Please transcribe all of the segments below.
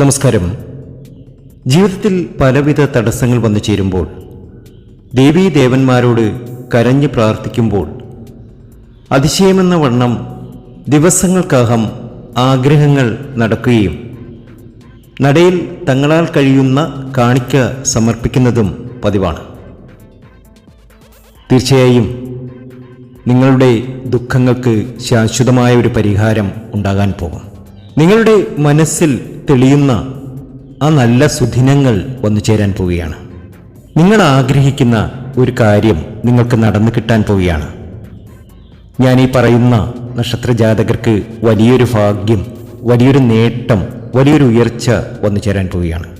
നമസ്കാരം. ജീവിതത്തിൽ പലവിധ തടസ്സങ്ങൾ വന്നു ചേരുമ്പോൾ ദേവീ ദേവന്മാരോട് കരഞ്ഞു പ്രാർത്ഥിക്കുമ്പോൾ അതിശയമെന്ന വണ്ണം ദിവസങ്ങൾക്കകം ആഗ്രഹങ്ങൾ നടക്കുകയും നടയിൽ തങ്ങളാൽ കഴിയുന്ന കാണിക്ക സമർപ്പിക്കുന്നതും പതിവാണ്. തീർച്ചയായും നിങ്ങളുടെ ദുഃഖങ്ങൾക്ക് ശാശ്വതമായ ഒരു പരിഹാരം ഉണ്ടാകാൻ പോകും. നിങ്ങളുടെ മനസ്സിൽ തെളിയുന്ന ആ നല്ല സുദിനങ്ങൾ വന്നു ചേരാൻ പോവുകയാണ്. നിങ്ങൾ ആഗ്രഹിക്കുന്ന ഒരു കാര്യം നിങ്ങൾക്ക് നടന്നു കിട്ടാൻ പോവുകയാണ്. ഞാൻ ഈ പറയുന്ന നക്ഷത്ര ജാതകർക്ക് വലിയൊരു ഭാഗ്യം വലിയൊരു നേട്ടം വലിയൊരു ഉയർച്ച വന്നു ചേരാൻ പോവുകയാണ്.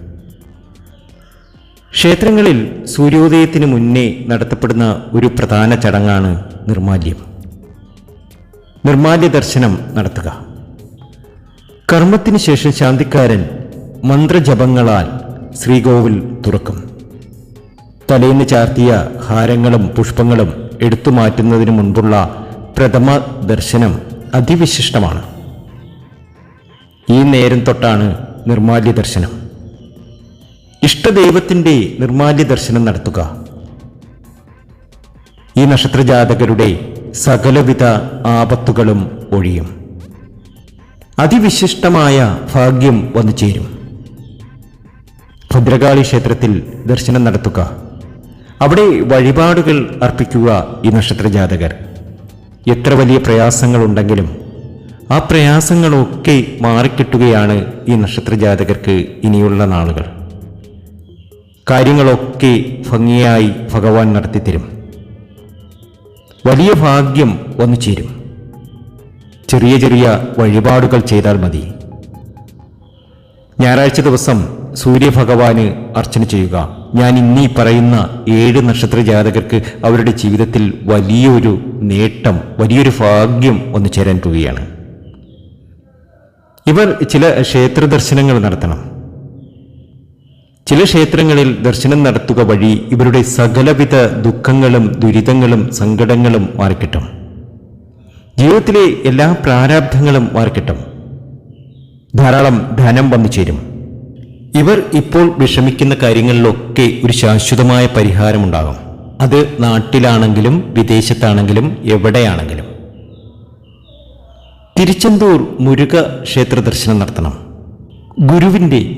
ക്ഷേത്രങ്ങളിൽ സൂര്യോദയത്തിന് മുന്നേ നടത്തപ്പെടുന്ന ഒരു പ്രധാന ചടങ്ങാണ് നിർമാല്യം. നിർമാല്യ ദർശനം നടത്തുക. കർമ്മത്തിന് ശേഷം ശാന്തിക്കാരൻ മന്ത്രജപങ്ങളാൽ ശ്രീകോവിൽ തുറക്കും. തലേന്ന് ചാർത്തിയ ഹാരങ്ങളും പുഷ്പങ്ങളും എടുത്തു മാറ്റുന്നതിന് മുൻപുള്ള പ്രഥമ ദർശനം അതിവിശിഷ്ടമാണ്. ഈ നേരം തൊട്ടാണ് നിർമാല്യ ദർശനം. ഇഷ്ടദൈവത്തിന്റെ നിർമാല്യ ദർശനം നടത്തുക. ഈ നക്ഷത്രജാതകരുടെ സകലവിധ ആപത്തുകളും ഒഴിയും. അതിവിശിഷ്ടമായ ഭാഗ്യം വന്നു ചേരും. ഭദ്രകാളി ക്ഷേത്രത്തിൽ ദർശനം നടത്തുക. അവിടെ വഴിപാടുകൾ അർപ്പിക്കുക ഈ നക്ഷത്രജാതകർ. എത്ര വലിയ പ്രയാസങ്ങളുണ്ടെങ്കിലും ആ പ്രയാസങ്ങളൊക്കെ മാറിക്കിട്ടുകയാണ് ഈ നക്ഷത്രജാതകർക്ക് ഇനിയുള്ള നാളുകൾ. കാര്യങ്ങളൊക്കെ ഭംഗിയായി ഭഗവാൻ നടത്തിത്തരും. വലിയ ഭാഗ്യം വന്നു ചേരും. ചെറിയ ചെറിയ വഴിപാടുകൾ ചെയ്താൽ മതി. ഞായറാഴ്ച ദിവസം സൂര്യഭഗവാന് അർച്ചന ചെയ്യുക. ഞാൻ ഇന്നീ പറയുന്ന ഏഴ് നക്ഷത്ര ജാതകർക്ക് അവരുടെ ജീവിതത്തിൽ വലിയൊരു നേട്ടം വലിയൊരു ഭാഗ്യം ഒന്ന് ചേരാൻ പോവുകയാണ്. ഇവർ ചില ക്ഷേത്ര ദർശനങ്ങൾ നടത്തണം. ചില ക്ഷേത്രങ്ങളിൽ ദർശനം നടത്തുക വഴി ഇവരുടെ സകലവിധ ദുഃഖങ്ങളും ദുരിതങ്ങളും സങ്കടങ്ങളും മാറിക്കിട്ടും. ജീവിതത്തിലെ എല്ലാ പ്രാരാബ്ധങ്ങളും മാർക്കിട്ടും ധാരാളം ധനം വന്നു ചേരും. ഇവർ ഇപ്പോൾ വിഷമിക്കുന്ന കാര്യങ്ങളിലൊക്കെ ഒരു ശാശ്വതമായ പരിഹാരമുണ്ടാകും. അത് നാട്ടിലാണെങ്കിലും വിദേശത്താണെങ്കിലും എവിടെയാണെങ്കിലും. തിരുച്ചെന്തൂർ മുരുക ക്ഷേത്ര ദർശനം നടത്തണം. ഗുരുവിന്റെ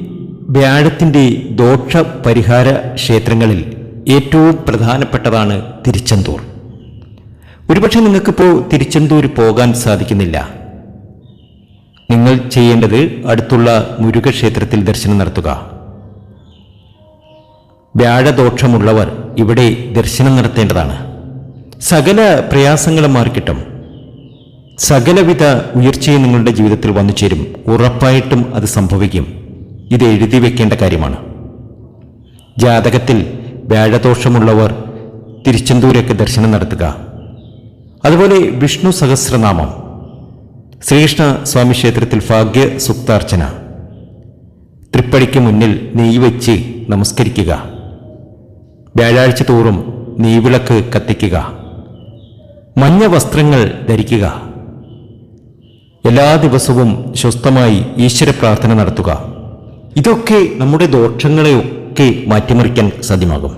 വ്യാഴത്തിന്റെ ദോഷ പരിഹാര ക്ഷേത്രങ്ങളിൽ ഏറ്റവും പ്രധാനപ്പെട്ടതാണ് തിരുച്ചെന്തൂർ. ഒരുപക്ഷെ നിങ്ങൾക്കിപ്പോൾ തിരുച്ചെന്തൂർ പോകാൻ സാധിക്കുന്നില്ല. നിങ്ങൾ ചെയ്യേണ്ടത് അടുത്തുള്ള മുരുകക്ഷേത്രത്തിൽ ദർശനം നടത്തുക. വ്യാഴദോഷമുള്ളവർ ഇവിടെ ദർശനം നടത്തേണ്ടതാണ്. സകല പ്രയാസങ്ങളും മാറിക്കിട്ടും. സകലവിധ ഉയർച്ചയും നിങ്ങളുടെ ജീവിതത്തിൽ വന്നു ചേരും. ഉറപ്പായിട്ടും അത് സംഭവിക്കും. ഇത് എഴുതി വെക്കേണ്ട കാര്യമാണ്. ജാതകത്തിൽ വ്യാഴദോഷമുള്ളവർ തിരുച്ചെന്തൂരൊക്കെ ദർശനം നടത്തുക. അതുപോലെ വിഷ്ണു സഹസ്രനാമം. ശ്രീകൃഷ്ണ സ്വാമി ക്ഷേത്രത്തിൽ ഭാഗ്യ സുക്താർച്ചന. തൃപ്പടിക്ക് മുന്നിൽ നെയ്യ് വെച്ച് നമസ്കരിക്കുക. വ്യാഴാഴ്ച തോറും നെയ്വിളക്ക് കത്തിക്കുക. മഞ്ഞ വസ്ത്രങ്ങൾ ധരിക്കുക. എല്ലാ ദിവസവും സ്വസ്ഥമായി ഈശ്വര പ്രാർത്ഥന നടത്തുക. ഇതൊക്കെ നമ്മുടെ ദോഷങ്ങളെയൊക്കെ മാറ്റിമറിക്കാൻ സാധ്യമാകും.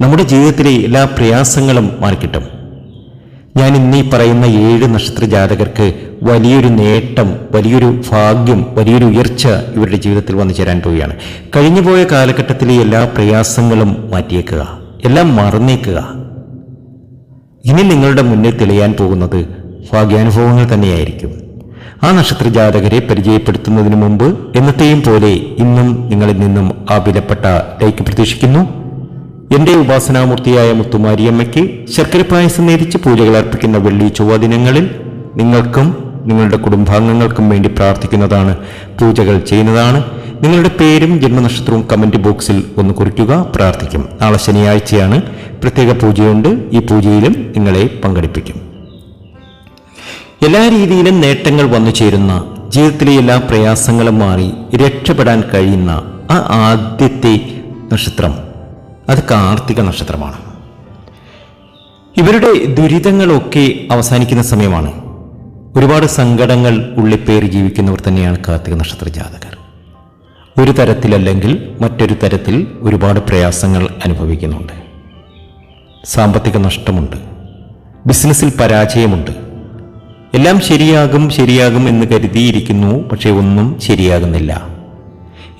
നമ്മുടെ ജീവിതത്തിലെ എല്ലാ പ്രയാസങ്ങളും മാറിക്കിട്ടും. ഞാൻ ഇന്നീ പറയുന്ന ഏഴ് നക്ഷത്ര ജാതകർക്ക് വലിയൊരു നേട്ടം വലിയൊരു ഭാഗ്യം വലിയൊരു ഉയർച്ച ഇവരുടെ ജീവിതത്തിൽ വന്നു ചേരാൻ പോവുകയാണ്. കഴിഞ്ഞുപോയ കാലഘട്ടത്തിലെ എല്ലാ പ്രയാസങ്ങളും മാറ്റിയേക്കുക എല്ലാം മറന്നേക്കുക. ഇനി നിങ്ങളുടെ മുന്നിൽ തെളിയാൻ പോകുന്നത് ഭാഗ്യാനുഭവങ്ങൾ തന്നെയായിരിക്കും. ആ നക്ഷത്ര ജാതകരെ പരിചയപ്പെടുത്തുന്നതിന് മുമ്പ് എന്നത്തെയും പോലെ ഇന്നും നിങ്ങളിൽ നിന്നും ആ വിലപ്പെട്ട ലൈക്ക് പ്രതീക്ഷിക്കുന്നു. എന്റെ ഉപാസനാമൂർത്തിയായ മുത്തുമാരിയമ്മയ്ക്ക് ശർക്കര പായസം നേതിച്ച് പൂജകൾ അർപ്പിക്കുന്ന വെള്ളി ചൊവ്വ ദിനങ്ങളിൽ നിങ്ങൾക്കും നിങ്ങളുടെ കുടുംബാംഗങ്ങൾക്കും വേണ്ടി പ്രാർത്ഥിക്കുന്നതാണ് പൂജകൾ ചെയ്യുന്നതാണ്. നിങ്ങളുടെ പേരും ജന്മനക്ഷത്രവും കമന്റ് ബോക്സിൽ ഒന്ന് കുറിക്കുക പ്രാർത്ഥിക്കും. നാളെ ശനിയാഴ്ചയാണ്. പ്രത്യേക പൂജയുണ്ട്. ഈ പൂജയിലും നിങ്ങളെ പങ്കെടുപ്പിക്കും. എല്ലാ രീതിയിലും നേട്ടങ്ങൾ വന്നു ചേരുന്ന ജീവിതത്തിലെ എല്ലാ പ്രയാസങ്ങളും മാറി രക്ഷപ്പെടാൻ കഴിയുന്ന ആ ആദ്യത്തെ നക്ഷത്രം അത് കാർത്തിക നക്ഷത്രമാണ്. ഇവരുടെ ദുരിതങ്ങളൊക്കെ അവസാനിക്കുന്ന സമയമാണ്. ഒരുപാട് സങ്കടങ്ങൾ ഉള്ളിപ്പേറി ജീവിക്കുന്നവർ തന്നെയാണ് കാർത്തിക നക്ഷത്ര ജാതകർ. ഒരു തരത്തിലല്ലെങ്കിൽ മറ്റൊരു തരത്തിൽ ഒരുപാട് പ്രയാസങ്ങൾ അനുഭവിക്കുന്നുണ്ട്. സാമ്പത്തിക നഷ്ടമുണ്ട്. ബിസിനസ്സിൽ പരാജയമുണ്ട്. എല്ലാം ശരിയാകും ശരിയാകും എന്ന് കരുതിയിരിക്കുന്നു പക്ഷേ ഒന്നും ശരിയാകുന്നില്ല.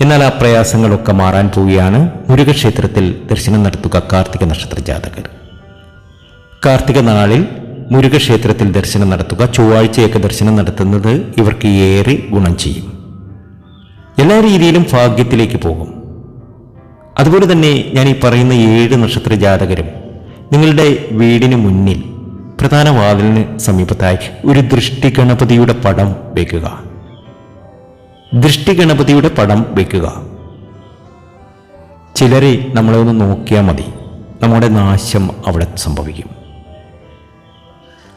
എന്നാൽ ആ പ്രയാസങ്ങളൊക്കെ മാറാൻ പോവുകയാണ് മുരുകക്ഷേത്രത്തിൽ ദർശനം നടത്തുക കാർത്തിക നക്ഷത്ര ജാതകർ കാർത്തിക നാളിൽ മുരുകക്ഷേത്രത്തിൽ ദർശനം നടത്തുക ചൊവ്വാഴ്ചയൊക്കെ ദർശനം നടത്തുന്നത് ഇവർക്ക് ഏറെ ഗുണം ചെയ്യും. എല്ലാ രീതിയിലും ഭാഗ്യത്തിലേക്ക് പോകും. അതുപോലെ തന്നെ ഞാൻ ഈ പറയുന്ന ഏഴ് നക്ഷത്ര ജാതകരും നിങ്ങളുടെ വീടിന് മുന്നിൽ പ്രധാന വാതിലിന് സമീപത്തായി ഒരു ദൃഷ്ടി ഗണപതിയുടെ പടം വയ്ക്കുക ദൃഷ്ടി ഗണപതിയുടെ പടം വയ്ക്കുക ചിലരെ നമ്മളെ ഒന്ന് നോക്കിയാൽ മതി. നമ്മുടെ നാശം അവിടെ സംഭവിക്കും.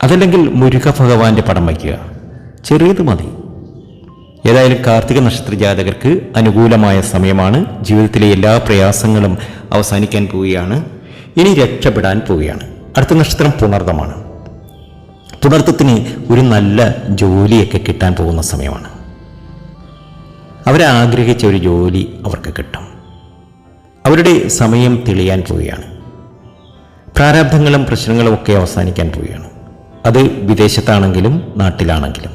അതല്ലെങ്കിൽ മുരുക ഭഗവാന്റെ പടം വയ്ക്കുക. ചെറിയത് മതി. ഏതായാലും കാർത്തിക നക്ഷത്ര ജാതകർക്ക് അനുകൂലമായ സമയമാണ്. ജീവിതത്തിലെ എല്ലാ പ്രയാസങ്ങളും അവസാനിക്കാൻ പോവുകയാണ്. ഇനി രക്ഷപ്പെടാൻ പോവുകയാണ്. അടുത്ത നക്ഷത്രം പുണർതമാണ് പുണർത്തത്തിന് ഒരു നല്ല ജോലിയൊക്കെ കിട്ടാൻ പോകുന്ന സമയമാണ്. അവരെ ആഗ്രഹിച്ച ഒരു ജോലി അവർക്ക് കിട്ടും. അവരുടെ സമയം തെളിയാൻ പോവുകയാണ്. പ്രാരാബ്ധങ്ങളും പ്രശ്നങ്ങളും ഒക്കെ അവസാനിക്കാൻ പോവുകയാണ്. അത് വിദേശത്താണെങ്കിലും നാട്ടിലാണെങ്കിലും.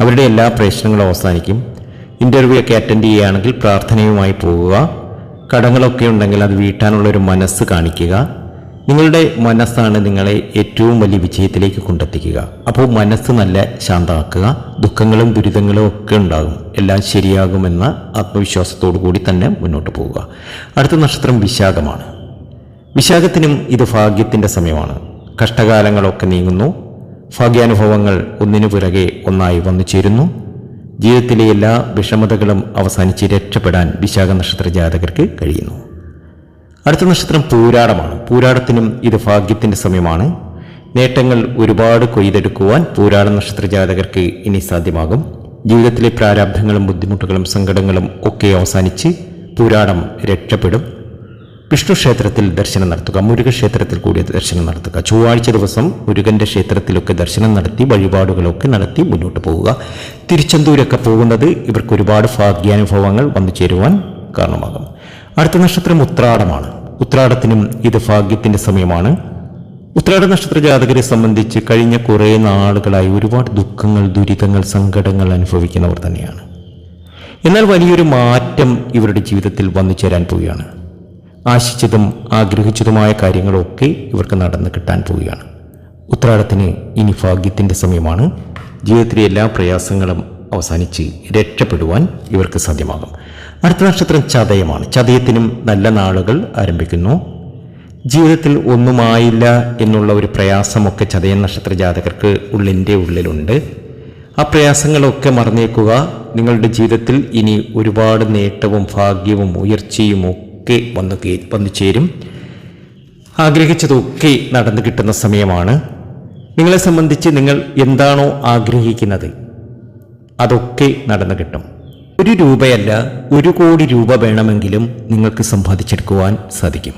അവരുടെ എല്ലാ പ്രശ്നങ്ങളും അവസാനിക്കും. ഇന്റർവ്യൂ ഒക്കെ അറ്റൻഡ് ചെയ്യുകയാണെങ്കിൽ പ്രാർത്ഥനയുമായി പോവുക. കടങ്ങളൊക്കെ ഉണ്ടെങ്കിൽ അത് വീട്ടാനുള്ളൊരു മനസ്സ് കാണിക്കുക. നിങ്ങളുടെ മനസ്സാണ് നിങ്ങളെ ഏറ്റവും വലിയ വിജയത്തിലേക്ക് കൊണ്ടെത്തിക്കുക. അപ്പോൾ മനസ്സ് നല്ല ശാന്തമാക്കുക ദുഃഖങ്ങളും ദുരിതങ്ങളും ഒക്കെ ഉണ്ടാകും. എല്ലാം ശരിയാകുമെന്ന ആത്മവിശ്വാസത്തോടു കൂടി തന്നെ മുന്നോട്ട് പോവുക. അടുത്ത നക്ഷത്രം വിശാഖമാണ്. വിശാഖത്തിനും ഇത് ഭാഗ്യത്തിന്റെ സമയമാണ്. കഷ്ടകാലങ്ങളൊക്കെ നീങ്ങുന്നു. ഭാഗ്യാനുഭവങ്ങൾ ഒന്നിനു പിറകെ ഒന്നായി വന്നു ചേരുന്നു. ജീവിതത്തിലെ എല്ലാ വിഷമതകളും അവസാനിച്ച് രക്ഷപ്പെടാൻ വിശാഖ നക്ഷത്ര ജാതകർക്ക് കഴിയുന്നു. അടുത്ത നക്ഷത്രം പൂരാടമാണ്. പൂരാടത്തിനും ഇത് ഭാഗ്യത്തിന്റെ സമയമാണ്. നേട്ടങ്ങൾ ഒരുപാട് കൊയ്തെടുക്കുവാൻ പൂരാട നക്ഷത്ര ജാതകർക്ക് ഇനി സാധ്യമാകും. ജീവിതത്തിലെ പ്രാരാബ്ധങ്ങളും ബുദ്ധിമുട്ടുകളും സങ്കടങ്ങളും ഒക്കെ അവസാനിച്ച് പൂരാടം രക്ഷപ്പെടും. വിഷ്ണു ക്ഷേത്രത്തിൽ ദർശനം നടത്തുക മുരുക ക്ഷേത്രത്തിൽ കൂടി ദർശനം നടത്തുക ചൊവ്വാഴ്ച ദിവസം മുരുകന്റെ ക്ഷേത്രത്തിലൊക്കെ ദർശനം നടത്തി വഴിപാടുകളൊക്കെ നടത്തി മുന്നോട്ട് പോവുക. തിരുച്ചെന്തൂരൊക്കെ പോകുന്നത് ഇവർക്ക് ഒരുപാട് ഭാഗ്യാനുഭവങ്ങൾ വന്നു ചേരുവാൻ കാരണമാകും. അടുത്ത നക്ഷത്രം ഉത്രാടമാണ്. ഉത്രാടത്തിനും ഇത് ഭാഗ്യത്തിന്റെ സമയമാണ്. ഉത്രാട നക്ഷത്ര ജാതകരെ സംബന്ധിച്ച് കഴിഞ്ഞ കുറേ നാളുകളായി ഒരുപാട് ദുഃഖങ്ങൾ ദുരിതങ്ങൾ സങ്കടങ്ങൾ അനുഭവിക്കുന്നവർ തന്നെയാണ്. എന്നാൽ വലിയൊരു മാറ്റം ഇവരുടെ ജീവിതത്തിൽ വന്നു ചേരാൻ പോവുകയാണ്. ആശിച്ചതും ആഗ്രഹിച്ചതുമായ കാര്യങ്ങളൊക്കെ ഇവർക്ക് നടന്നു കിട്ടാൻ പോവുകയാണ്. ഉത്രാടത്തിന് ഇനി ഭാഗ്യത്തിന്റെ സമയമാണ്. ജീവിതത്തിലെ എല്ലാ പ്രയാസങ്ങളും അവസാനിച്ച് രക്ഷപ്പെടുവാൻ ഇവർക്ക് സാധ്യമാകും. അടുത്ത നക്ഷത്രം ചതയമാണ്. ചതയത്തിനും നല്ല നാളുകൾ ആരംഭിക്കുന്നു. ജീവിതത്തിൽ ഒന്നുമായില്ല എന്നുള്ള ഒരു പ്രയാസമൊക്കെ ചതയ നക്ഷത്ര ജാതകർക്ക് ഉള്ളിന്റെ ഉള്ളിലുണ്ട്. ആ പ്രയാസങ്ങളൊക്കെ മറന്നേക്കുക. നിങ്ങളുടെ ജീവിതത്തിൽ ഇനി ഒരുപാട് നേട്ടവും ഭാഗ്യവും ഉയർച്ചയും ഒക്കെ വന്നു വന്നു ചേരും. ആഗ്രഹിച്ചതൊക്കെ നടന്നു കിട്ടുന്ന സമയമാണ്. നിങ്ങളെ സംബന്ധിച്ച് നിങ്ങൾ എന്താണോ ആഗ്രഹിക്കുന്നത്? അതൊക്കെ നടന്നു കിട്ടും. ഒരു രൂപയല്ല ഒരു കോടി രൂപ വേണമെങ്കിലും നിങ്ങൾക്ക് സമ്പാദിച്ചെടുക്കുവാൻ സാധിക്കും.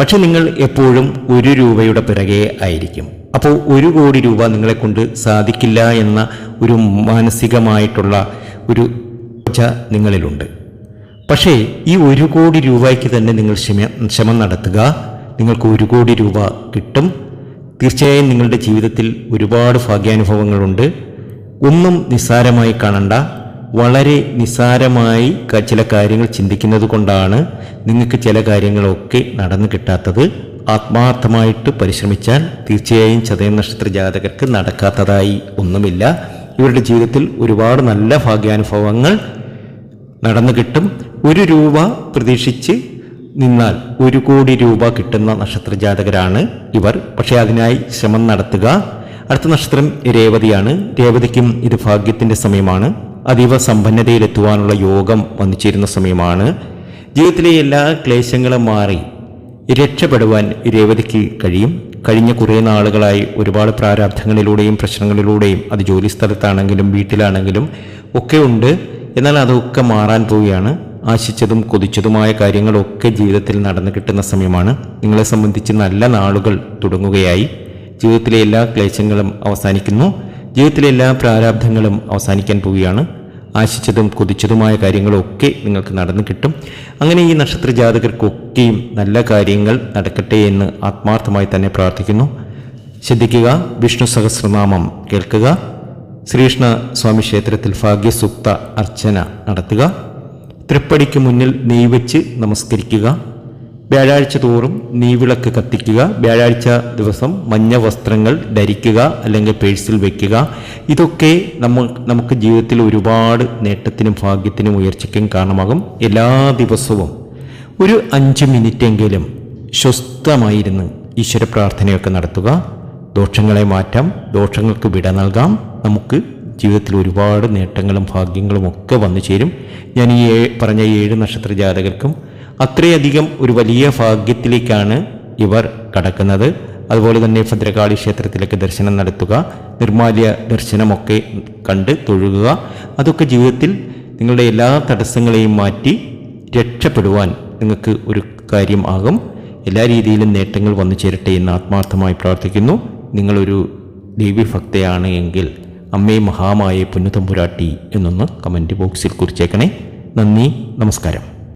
പക്ഷെ നിങ്ങൾ എപ്പോഴും ഒരു രൂപയുടെ പിറകെ ആയിരിക്കും. അപ്പോൾ ഒരു കോടി രൂപ നിങ്ങളെ കൊണ്ട് സാധിക്കില്ല എന്ന ഒരു മാനസികമായിട്ടുള്ള ഒരു നിങ്ങളിലുണ്ട്. പക്ഷേ ഈ ഒരു കോടി രൂപയ്ക്ക് തന്നെ നിങ്ങൾ ക്ഷമ ശ്രമം നടത്തുക. നിങ്ങൾക്ക് ഒരു കോടി രൂപ കിട്ടും. തീർച്ചയായും നിങ്ങളുടെ ജീവിതത്തിൽ ഒരുപാട് ഭാഗ്യാനുഭവങ്ങളുണ്ട്. ഒന്നും നിസ്സാരമായി കാണണ്ട. വളരെ നിസ്സാരമായി ചില കാര്യങ്ങൾ ചിന്തിക്കുന്നത് കൊണ്ടാണ് നിങ്ങൾക്ക് ചില കാര്യങ്ങളൊക്കെ നടന്നു കിട്ടാത്തത്. ആത്മാർത്ഥമായിട്ട് പരിശ്രമിച്ചാൽ തീർച്ചയായും ചതയ നക്ഷത്ര ജാതകർക്ക് നടക്കാത്തതായി ഒന്നുമില്ല. ഇവരുടെ ജീവിതത്തിൽ ഒരുപാട് നല്ല ഭാഗ്യാനുഭവങ്ങൾ നടന്നു കിട്ടും. ഒരു രൂപ പ്രതീക്ഷിച്ച് നിന്നാൽ ഒരു കോടി രൂപ കിട്ടുന്ന നക്ഷത്ര ജാതകരാണ് ഇവർ. പക്ഷേ അതിനായി ശ്രമം നടത്തുക. അടുത്ത നക്ഷത്രം രേവതിയാണ്. രേവതിക്കും ഇത് ഭാഗ്യത്തിന്റെ സമയമാണ്. അതീവ സമ്പന്നതയിലെത്തുവാനുള്ള യോഗം വന്നു ചേരുന്ന സമയമാണ്. ജീവിതത്തിലെ എല്ലാ ക്ലേശങ്ങളും മാറി രക്ഷപ്പെടുവാൻ രേവതിക്ക് കഴിയും. കഴിഞ്ഞ കുറേ നാളുകളായി ഒരുപാട് പ്രാരാബ്ധങ്ങളിലൂടെയും പ്രശ്നങ്ങളിലൂടെയും അത് ജോലി സ്ഥലത്താണെങ്കിലും വീട്ടിലാണെങ്കിലും ഒക്കെ ഉണ്ട്. എന്നാൽ അതൊക്കെ മാറാൻ പോവുകയാണ്. ആശിച്ചതും കൊതിച്ചതുമായ കാര്യങ്ങളൊക്കെ ജീവിതത്തിൽ നടന്നു കിട്ടുന്ന സമയമാണ്. നിങ്ങളെ സംബന്ധിച്ച് നല്ല നാളുകൾ തുടങ്ങുകയായി. ജീവിതത്തിലെ എല്ലാ ക്ലേശങ്ങളും അവസാനിക്കുന്നു. ജീവിതത്തിലെ എല്ലാ പ്രാരാബ്ധങ്ങളും അവസാനിക്കാൻ പോവുകയാണ്. ആശിച്ചതും കൊതിച്ചതുമായ കാര്യങ്ങളൊക്കെ നിങ്ങൾക്ക് നടന്നു കിട്ടും. അങ്ങനെ ഈ നക്ഷത്ര ജാതകർക്കൊക്കെയും നല്ല കാര്യങ്ങൾ നടക്കട്ടെ എന്ന് ആത്മാർത്ഥമായി തന്നെ പ്രാർത്ഥിക്കുന്നു. ശ്രദ്ധിക്കുക വിഷ്ണു സഹസ്രനാമം കേൾക്കുക. ശ്രീകൃഷ്ണ സ്വാമി ക്ഷേത്രത്തിൽ ഭാഗ്യസുക്ത അർച്ചന നടത്തുക. തൃപ്പടിക്ക് മുന്നിൽ നെയ്വെച്ച് നമസ്കരിക്കുക. വ്യാഴാഴ്ച തോറും നെയ്വിളക്ക് കത്തിക്കുക. വ്യാഴാഴ്ച ദിവസം മഞ്ഞ വസ്ത്രങ്ങൾ ധരിക്കുക അല്ലെങ്കിൽ പേഴ്സിൽ വയ്ക്കുക ഇതൊക്കെ നമ്മൾ നമുക്ക് ജീവിതത്തിൽ ഒരുപാട് നേട്ടത്തിനും ഭാഗ്യത്തിനും ഉയർച്ചയ്ക്കും കാരണമാകും. എല്ലാ ദിവസവും ഒരു അഞ്ച് മിനിറ്റെങ്കിലും സ്വസ്ഥമായിരുന്ന് ഈശ്വര പ്രാർത്ഥനയൊക്കെ നടത്തുക. ദോഷങ്ങളെ മാറ്റാം. ദോഷങ്ങൾക്ക് വിട നൽകാം. നമുക്ക് ജീവിതത്തിൽ ഒരുപാട് നേട്ടങ്ങളും ഭാഗ്യങ്ങളും ഒക്കെ വന്നു ചേരും. ഞാൻ ഈ പറഞ്ഞ ഏഴ് നക്ഷത്ര ജാതകർക്കും അത്രയധികം ഒരു വലിയ ഭാഗ്യത്തിലേക്കാണ് ഇവർ കടക്കുന്നത്. അതുപോലെ തന്നെ ഭദ്രകാളി ക്ഷേത്രത്തിലേക്ക് ദർശനം നടത്തുക നിർമാല്യ ദർശനമൊക്കെ കണ്ട് തൊഴുകുക. അതൊക്കെ ജീവിതത്തിൽ നിങ്ങളുടെ എല്ലാ തടസ്സങ്ങളെയും മാറ്റി രക്ഷപ്പെടുവാൻ നിങ്ങൾക്ക് ഒരു കാര്യം ആകും. എല്ലാ രീതിയിലും നേട്ടങ്ങൾ വന്നു ചേരട്ടെ എന്ന് ആത്മാർത്ഥമായി പ്രാർത്ഥിക്കുന്നു. നിങ്ങളൊരു ദേവീഭക്തയാണ് എങ്കിൽ അമ്മേ മഹാമായ പുന്നുതമ്പുരാട്ടി എന്നൊന്ന് കമന്റ് ബോക്സിൽ കുറിച്ചേക്കണേ. നന്ദി നമസ്കാരം.